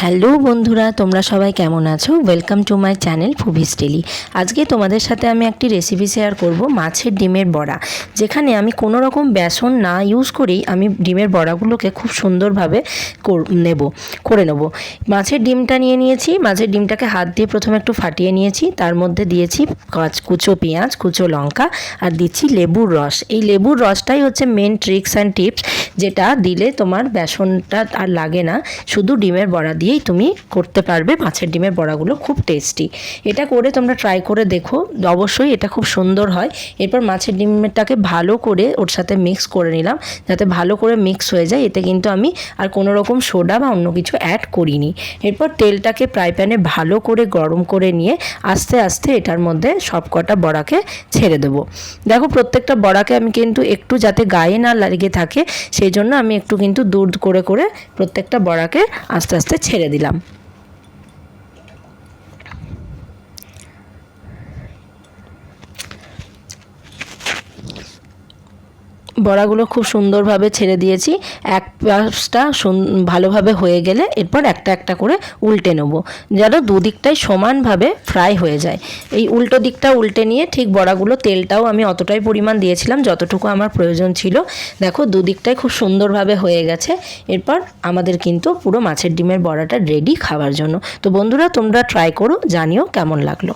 Hello বন্ধুরা, তোমরা সবাই কেমন আছো? ওয়েলকাম টু মাই চ্যানেল ফুভিস ডেলি আজকে তোমাদের সাথে আমি একটি রেসিপি শেয়ার করব, মাছের ডিমের বড়া। যেখানে আমি কোনো রকম বেসন না ইউজ করেই আমি ডিমের বড়াগুলোকে খুব সুন্দরভাবে নেব, করে নেব। মাছের ডিমটা নিয়ে নিয়েছি, মাছের ডিমটাকে হাত দিয়ে প্রথমে একটু ফাটিয়ে নিয়েছি, তার মধ্যে দিয়েছি কাঁচ- কুচো পেঁয়াজ, কুচো লঙ্কা, আর দিচ্ছি লেবুর রস। এই লেবুর রসটাই হচ্ছে মেন ট্রিক্স অ্যান্ড টিপস যেটা দিলে তোমার বেসনটা আর লাগে না, শুধু ডিমের বড়া দিয়েই তুমি করতে পারবে। মাছের ডিমের বড়াগুলো খুব টেস্টি এটা করে তোমরা ট্রাই করে দেখো। অবশ্যই এটা খুব সুন্দর হয়। এরপর মাছের ডিমটাকে ভালো করে ওর সাথে মিক্স করে নিলাম। যাতে ভালো করে মিক্স হয়ে যায়। এতে কিন্তু আমি আর কোনো রকম সোডা বা অন্য কিছু অ্যাড করিনি। এরপর তেলটাকে ফ্রাই প্যানে ভালো করে গরম করে নিয়ে আস্তে আস্তে এটার মধ্যে সব কটা বড়াকে ছেড়ে দেবো। দেখো, প্রত্যেকটা বড়াকে আমি কিন্তু একটু যাতে গায়ে না লেগে থাকে, সেই জন্য আমি একটু কিন্তু দূর করে করে প্রত্যেকটা বড়াকে আস্তে আস্তে ছেড়ে দিলাম। বড়াগুলো খুব সুন্দরভাবে ছেড়ে দিয়েছি। এক পাশটা ভালোভাবে হয়ে গেলে এরপর একটা একটা করে উল্টে নেব। যেন দুদিকটাই সমানভাবে ফ্রাই হয়ে যায়। এই উল্টো দিকটা উল্টে নিয়ে ঠিক বড়াগুলো তেলটাও আমি অতটাই পরিমাণ দিয়েছিলাম যতটুকু আমার প্রয়োজন ছিল। দেখো দুদিকটাই খুব সুন্দরভাবে হয়ে গেছে। এরপর আমাদের কিন্তু পুরো মাছের ডিমের বড়াটা রেডি খাওয়ার জন্য। তো বন্ধুরা তোমরা ট্রাই করো, জানিও কেমন লাগল।